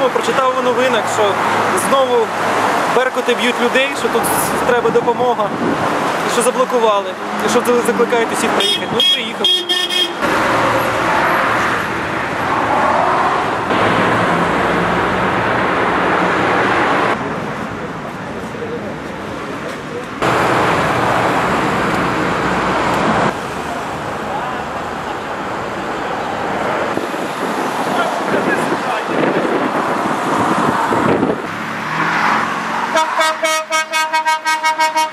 Ну, прочитав у новинах, що знову беркути б'ють людей, що тут треба допомога, що заблокували, що закликають усіх приїхати. Ну приїхав. ha ha ha